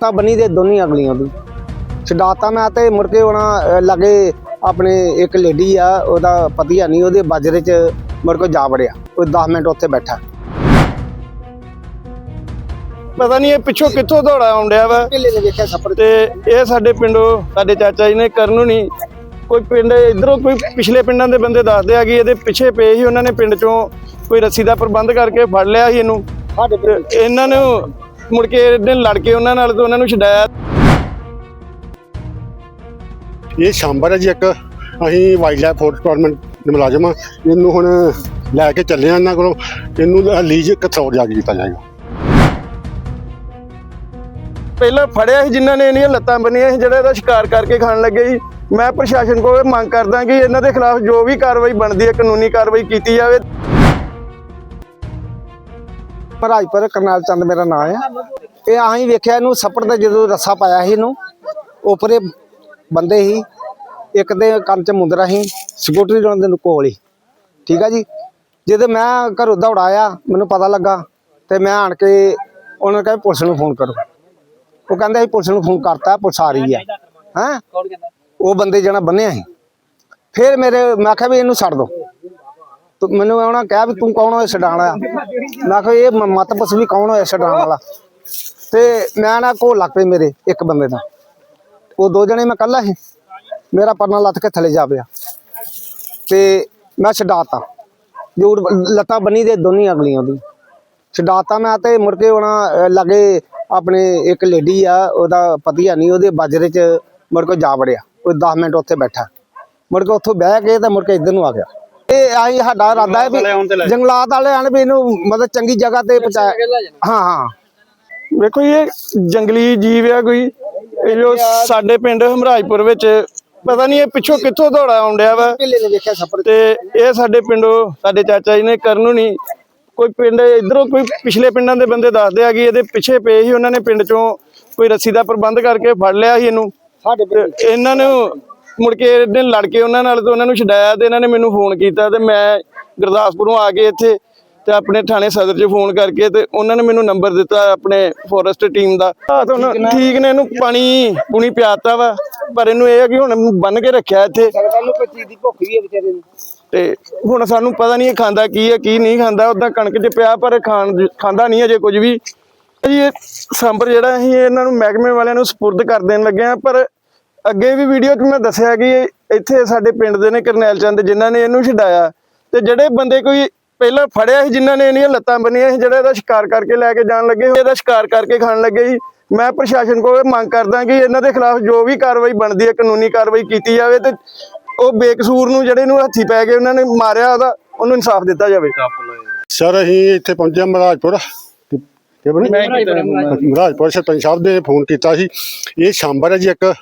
ਤਾਂ ਬਣੀ ਦੇ ਦੋਨੀ ਅਗਲੀਆਂ ਦੀ। ਛਡਾਤਾ ਮੈਂ ਤੇ ਮੁੜ ਕੇ ਉਹਨਾਂ ਲਗੇ ਆਪਣੇ ਇੱਕ ਲੇਡੀ ਆ ਉਹਦਾ ਪਤੀ ਆ ਨਹੀਂ ਉਹਦੇ ਬਾਜਰੇ 'ਚ ਮੁੜ ਕੇ ਜਾ ਵੜਿਆ। ਉਹ 10 ਮਿੰਟ ਉੱਥੇ ਬੈਠਾ। ਪਤਾ ਨਹੀਂ ਇਹ ਪਿੱਛੋਂ ਕਿੱਥੋਂ ਦੌੜਾ ਆਉਂਦਿਆ ਵਾ। ਤੇ ਇਹ ਸਾਡੇ ਪਿੰਡੋਂ ਸਾਡੇ ਚਾਚਾ ਜੀ ਨੇ ਕਰਨ ਨੂੰ ਨਹੀਂ ਕੋਈ ਪਿੰਡ ਇਧਰੋਂ ਕੋਈ ਪਿਛਲੇ ਪਿੰਡਾਂ ਦੇ ਬੰਦੇ ਦੱਸਦੇ ਆ ਕਿ ਇਹਦੇ ਪਿੱਛੇ ਪਏ ਸੀ ਉਹਨਾਂ ਨੇ ਪਿੰਡ ਚੋਂ ਕੋਈ ਰੱਸੀ ਦਾ ਪ੍ਰਬੰਧ ਕਰਕੇ ਫੜ ਲਿਆ ਸੀ ਇਹਨੂੰ। ਇਹਨਾਂ ਨੂੰ ਮੁੜ ਕੇ ਇਹਨੇ ਲੜ ਕੇ ਉਹਨਾਂ ਨਾਲ ਤੇ ਉਹਨਾਂ ਨੂੰ ਛਡਾਇਆ। ਇਹ ਸ਼ਾਂਬਰ ਹੈ ਜੀ ਇੱਕ। ਅਸੀਂ ਵਾਈਲਡ ਲਾਈਫ ਫੋਰਸ ਡਿਪਾਰਟਮੈਂਟ ਦੇ ਮੁਲਾਜ਼ਮ ਆ ਇਹਨੂੰ ਹੁਣ ਲੈ ਕੇ ਚੱਲੇ ਆ ਇਹਨਾਂ ਕੋਲੋਂ। ਇਹਨੂੰ ਲੀਜ ਕਥੌੜ ਜਾ ਕੇ ਕੀਤਾ ਜਾਏਗਾ। ਪਹਿਲਾਂ ਫੜਿਆ ਸੀ ਜਿਨ੍ਹਾਂ ਨੇ ਇਹਦੀਆਂ ਲੱਤਾਂ ਬੰਨੀਆਂ ਸੀ ਜਿਹੜਾ ਇਹਦਾ ਸ਼ਿਕਾਰ ਕਰਕੇ ਖਾਣ ਲੱਗੇ ਸੀ। ਮੈਂ ਪ੍ਰਸ਼ਾਸਨ ਕੋਲ ਮੰਗ ਕਰਦਾ ਕਿ ਇਹਨਾਂ ਦੇ ਖਿਲਾਫ ਜੋ ਵੀ ਕਾਰਵਾਈ ਬਣਦੀ ਹੈ ਕਾਨੂੰਨੀ ਕਾਰਵਾਈ ਕੀਤੀ ਜਾਵੇ। ਮਹਾਰਾਜਪੁਰ ਕਰਨਾਲ ਚੰਦ ਮੇਰਾ ਨਾਮ ਆ। ਇਹ ਆਹੀਂ ਵੇਖਿਆ ਇਹਨੂੰ ਛੱਪੜ ਤੇ ਜਦੋਂ ਰੱਸਾ ਪਾਇਆ ਸੀ ਇਹਨੂੰ, ਉਪਰੇ ਬੰਦੇ ਸੀ, ਇੱਕ ਦੇ ਕੰਨ 'ਚ ਮੁੰਦਰਾ ਸੀ, ਸਕੂਟਰੀ ਉਹਨਾਂ ਦੇ ਕੋਲ ਹੀ। ਠੀਕ ਆ ਜੀ? ਜਦੋਂ ਮੈਂ ਘਰੋਂ ਦੌੜਾਇਆ ਮੈਨੂੰ ਪਤਾ ਲੱਗਾ ਤੇ ਮੈਂ ਆਣ ਕੇ ਉਹਨਾਂ ਨੇ ਕਿਹਾ ਪੁਲਿਸ ਨੂੰ ਫੋਨ ਕਰੋ। ਉਹ ਕਹਿੰਦੇ ਅਸੀਂ ਪੁਲਿਸ ਨੂੰ ਫੋਨ ਕਰਤਾ, ਪੁਲਿਸ ਆ ਰਹੀ ਆ। ਹੈਂ? ਉਹ ਬੰਦੇ ਜਿਹੜਾ ਬੰਨਿਆ ਸੀ। ਫਿਰ ਮੇਰੇ, ਮੈਂ ਆਖਿਆ ਵੀ ਇਹਨੂੰ ਛੱਡ ਦੋ। ਤੂੰ ਮੈਨੂੰ ਉਹਨਾਂ ਕਿਹਾ ਵੀ ਤੂੰ ਕੌਣ ਹੋਇਆ ਛਡਾਣ ਮੈਂ ਕਿਹਾ ਇਹ ਮਤ ਵੀ ਕੌਣ ਹੋਇਆ ਛਡਾਣ ਵਾਲਾ? ਤੇ ਮੈਂ ਨਾ ਕੋਲ ਲੱਗ ਪਈ ਮੇਰੇ ਇੱਕ ਬੰਦੇ ਦਾ। ਉਹ ਦੋ ਜਣੇ ਮੈਂ ਕੱਲਾ ਸੀ ਮੇਰਾ ਪਰਨਾ ਲੱਥ ਕੇ ਥੱਲੇ ਜਾ ਪਿਆ। ਤੇ ਮੈਂ ਛਡਾਤਾ। ਜੋ ਲੱਤਾਂ ਬੰਨੀ ਦੇ ਦੋਨੀ ਅਗਲੀਆਂ ਦੀ। ਛਡਾਤਾ ਮੈਂ ਤੇ ਮੁੜ ਕੇ ਉਹਨਾਂ ਲਗੇ ਆਪਣੇ ਇੱਕ ਲੇਡੀ ਆ ਉਹਦਾ ਪਤੀ ਆ ਨਹੀਂ ਉਹਦੇ ਬਾਜਰੇ 'ਚ ਮੁੜ ਕੇ ਜਾ ਵੜਿਆ। ਉਹ 10 ਮਿੰਟ ਉੱਥੇ ਬੈਠਾ। ਮੁੜ ਕੇ ਉੱਥੋਂ ਬਹਿ ਕੇ ਤੇ ਮੁੜ ਕੇ ਇੱਧਰ ਨੂੰ ਆ ਗਿਆ। ਇਹ ਆਈ ਸਾਡਾ ਇਰਾਦਾ ਹੈ ਵੀ ਜੰਗਲਾਤ ਵਾਲੇ ਆਣ ਵੀ ਇਹਨੂੰ ਮਤਲਬ ਚੰਗੀ ਜਗ੍ਹਾ ਤੇ ਪਹੁੰਚਾਇਆ ਹਾਂ ਹਾਂ। ਵੇਖੋ ਇਹ ਜੰਗਲੀ ਜੀਵ ਆ ਕੋਈ। ਇਹ ਜੋ ਸਾਡੇ ਪਿੰਡ ਹਮਰਾਜਪੁਰ ਵਿੱਚ ਪਤਾ ਨਹੀਂ ਇਹ ਪਿੱਛੋਂ ਕਿੱਥੋਂ ਦੌੜਾ ਆਉਂਦਿਆ ਵਾ। ਤੇ ਇਹ ਸਾਡੇ ਪਿੰਡੋਂ ਸਾਡੇ ਚਾਚਾ ਜੀ ਨੇ ਕਰਨ ਨੂੰ ਨਹੀਂ। ਕੋਈ ਪਿੰਡ ਇਧਰੋਂ ਕੋਈ ਪਿਛਲੇ ਪਿੰਡਾਂ ਦੇ ਬੰਦੇ ਦੱਸਦੇ ਆ ਕਿ ਇਹਦੇ ਪਿੱਛੇ ਪਏ ਸੀ ਉਹਨਾਂ ਨੇ ਪਿੰਡ ਚੋਂ ਕੋਈ ਰੱਸੀ ਦਾ ਪ੍ਰਬੰਧ ਕਰਕੇ ਫੜ ਲਿਆ ਸੀ ਇਹਨੂੰ। ਇਹਨਾਂ ਨੂੰ ਮੁੜ ਕੇ ਇਹਨੇ ਲੜ ਕੇ ਉਹਨਾਂ ਨਾਲ ਤੇ ਉਹਨਾਂ ਨੂੰ ਛਡਾਇਆ ਤੇ ਇਹਨਾਂ ਨੇ ਮੈਨੂੰ ਫੋਨ ਕੀਤਾ ਤੇ ਮੈਂ ਗੁਰਦਾਸਪੁਰੋਂ ਆ ਕੇ ਇੱਥੇ ਤੇ ਆਪਣੇ ਥਾਣੇ ਸਦਰ 'ਚ ਫੋਨ ਕਰਕੇ ਤੇ ਉਹਨਾਂ ਨੇ ਮੈਨੂੰ ਨੰਬਰ ਦਿੱਤਾ ਆਪਣੇ ਫੋਰੈਸਟ ਟੀਮ ਦਾ। ਠੀਕ ਨੇ? ਇਹਨੂੰ ਪਾਣੀ ਪੂਣੀ ਪਿਆਤਾ ਵਾ ਪਰ ਇਹਨੂੰ ਇਹ ਆ ਕਿ ਹੁਣ ਬੰਨ ਕੇ ਰੱਖਿਆ ਇੱਥੇ। ਸਾਨੂੰ ਕੋਈ ਚੀਜ਼ ਦੀ ਭੁੱਖ ਵੀ ਹੈ ਵਿਚਾਰੇ ਨੂੰ। ਤੇ ਹੁਣ ਸਾਨੂੰ ਪਤਾ ਨਹੀਂ ਇਹ ਖਾਂਦਾ ਕੀ ਹੈ ਕੀ ਨਹੀਂ ਖਾਂਦਾ ਉਦਾਂ ਕਣਕ 'ਚ ਪਿਆ ਪਰ ਖਾਣ ਖਾਂਦਾ ਨਹੀਂ ਅਜੇ ਕੁਝ ਵੀ। ਜੀ ਇਹ ਸਾਂਬਰ ਜਿਹੜਾ ਅਸੀਂ ਇਹਨਾਂ ਨੂੰ ਮਹਿਕਮੇ ਵਾਲਿਆਂ ਨੂੰ ਸਪੁਰਦ ਕਰ ਦੇਣ ਲੱਗੇ ਆ ਪਰ ਅੱਗੇ ਵੀ ਵੀਡੀਓ 'ਚ ਮੈਂ ਦੱਸਿਆ ਕਿ ਇੱਥੇ ਸਾਡੇ ਪਿੰਡ ਦੇ ਨੇ ਕਰਨੈਲ ਚੰਦ ਜਿਨ੍ਹਾਂ ਨੇ ਇਹਨੂੰ ਛਡਾਇਆ। ਤੇ ਜਿਹੜੇ ਬੰਦੇ ਕੋਈ ਪਹਿਲਾਂ ਫੜਿਆ ਸੀ ਜਿਨ੍ਹਾਂ ਨੇ ਇਹਦੀਆਂ ਲੱਤਾਂ ਬੰਨੀਆਂ ਸੀ ਜਿਹੜਾ ਇਹਦਾ ਸ਼ਿਕਾਰ ਕਰਕੇ ਲੈ ਕੇ ਜਾਣ ਲੱਗੇ ਇਹਦਾ ਸ਼ਿਕਾਰ ਕਰਕੇ ਖਾਣ ਲੱਗੇ ਸੀ ਮੈਂ ਪ੍ਰਸ਼ਾਸਨ ਕੋਲ ਇਹ ਮੰਗ ਕਰਦਾ ਕਿ ਇਹਨਾਂ ਦੇ ਖਿਲਾਫ ਜੋ ਵੀ ਕਾਰਵਾਈ ਬਣਦੀ ਹੈ ਕਾਨੂੰਨੀ ਕਾਰਵਾਈ ਕੀਤੀ ਜਾਵੇ ਤੇ ਉਹ ਬੇਕਸੂਰ ਨੂੰ ਜਿਹੜੇ ਨੂੰ ਹੱਥੀ ਪੈ ਕੇ ਉਹਨਾਂ ਨੇ ਮਾਰਿਆ ਉਹਦਾ ਉਹਨੂੰ ਇਨਸਾਫ ਦਿੱਤਾ ਜਾਵੇ। ਸਰ ਅਸੀਂ ਇੱਥੇ ਪਹੁੰਚੇ ਹਾਂ ਮਹਾਰਾਜਪੁਰ। ਮਹਾਰਾਜਪੁਰ। ਸਰਪੰਚ ਸਾਹਿਬ ਨੇ ਫੋਨ ਕੀਤਾ ਸੀ। ਇਹ ਸ਼ਾਂਬਰ ਹੈ ਜੀ ਇੱਕ।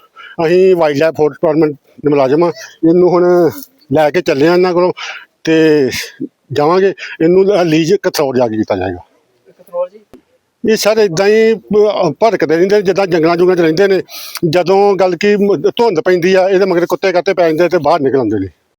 ਅਸੀਂ ਵਾਈਲਡ ਲਾਈਫ ਫੋਰਸ ਡਿਪਾਰਟਮੈਂਟ ਦੇ ਮੁਲਾਜ਼ਮ ਆ। ਇਹਨੂੰ ਹੁਣ ਲੈ ਕੇ ਚੱਲੇ ਆ ਇਹਨਾਂ ਕੋਲੋਂ ਤੇ ਜਾਵਾਂਗੇ। ਇਹਨੂੰ ਲੀਜ ਕਥੌੜ ਜਾ ਕੇ ਕੀਤਾ ਜਾਏਗਾ। ਇਹ ਸਰ ਇਦਾਂ ਹੀ ਭੜਕਦੇ ਰਹਿੰਦੇ ਜਿੱਦਾਂ ਜੰਗਲਾਂ ਜੁਗਲਾਂ 'ਚ ਰਹਿੰਦੇ ਨੇ। ਜਦੋਂ ਗੱਲ ਕੀ ਧੁੰਦ ਪੈਂਦੀ ਆ ਇਹਦੇ ਮਗਰ ਕੁੱਤੇ ਕੱਤੇ ਪੈ ਜਾਂਦੇ ਤੇ ਬਾਹਰ ਨਿਕਲ ਆਉਂਦੇ ਨੇ।